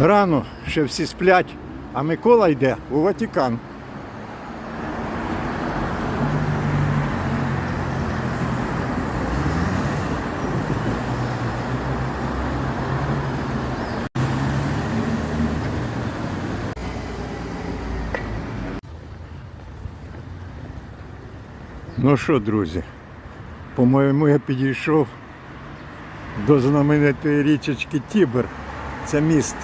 Рано ще всі сплять, а Микола йде у Ватикан. Ну що, друзі, по-моєму, я підійшов до знаменитої річечки Тібер. Це міст.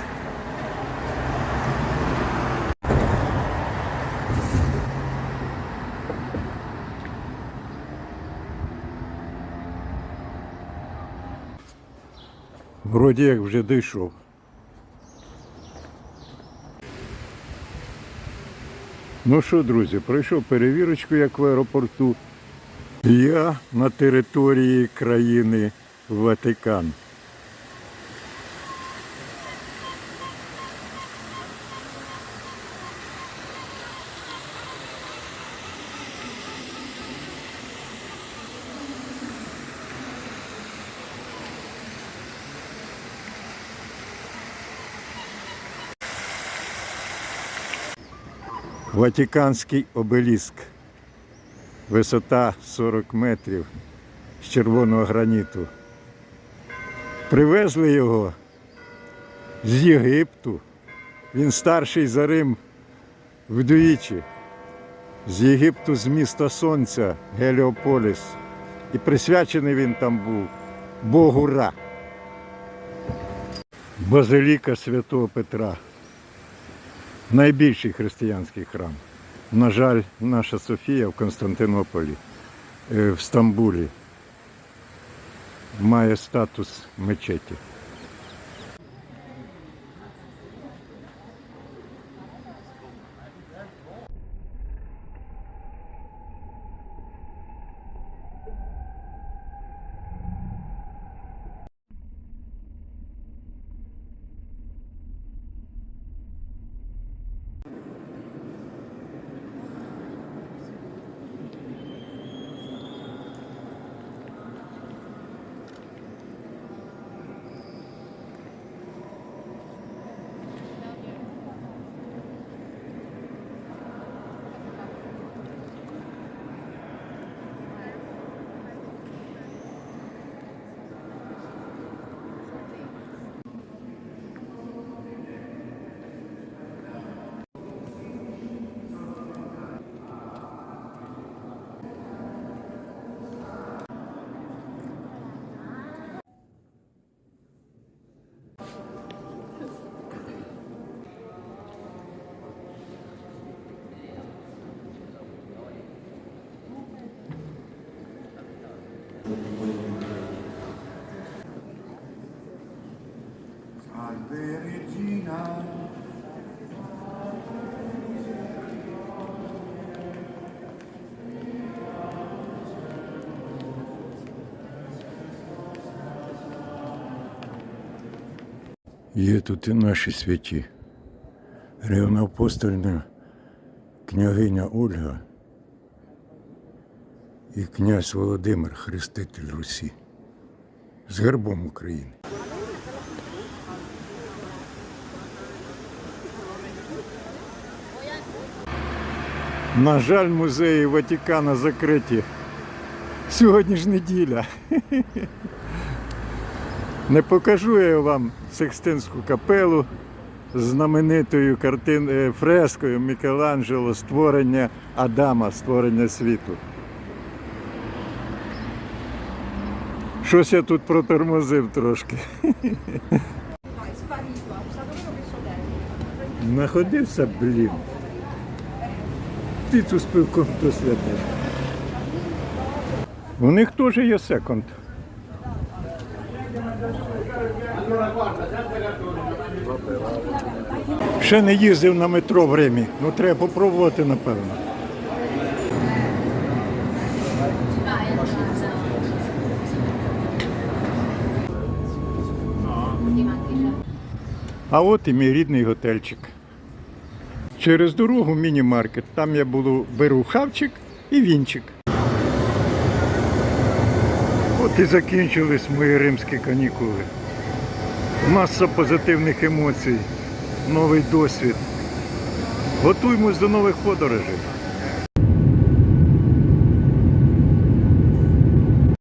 Вроді як вже дійшов. Ну що, друзі, пройшов перевірочку, як в аеропорту. Я на території країни Ватикан. Ватиканський обеліск. Висота 40 метрів з червоного граніту. Привезли його з Єгипту. Він старший за Рим вдвічі. З Єгипту з міста Сонця Геліополіс. І присвячений він там був Богу Ра. Базиліка Святого Петра. Найбільший християнський храм. На жаль, наша Софія в Константинополі, е, в Стамбулі, має статус мечеті. Salve Regina. Є тут і наші святі. Рівноапостольна княгиня Ольга і князь Володимир, хреститель Русі, з гербом України. На жаль, музеї Ватикана закриті. Сьогодні ж неділя. Не покажу я вам Секстинську капелу з знаменитою картин, е, фрескою Мікеланджело створення Адама, створення світу. Щось я тут протормозив трошки. No, è Піцу з пивком. У них теж є секонд. Ще не їздив на метро в Римі. Ну треба попробувати, напевно. А от і мій рідний готельчик. Через дорогу міні-маркет. Там я буду, беру хавчик і вінчик. От і закінчились мої римські канікули. Маса позитивних емоцій. новий досвід. Готуємось до нових подорожей.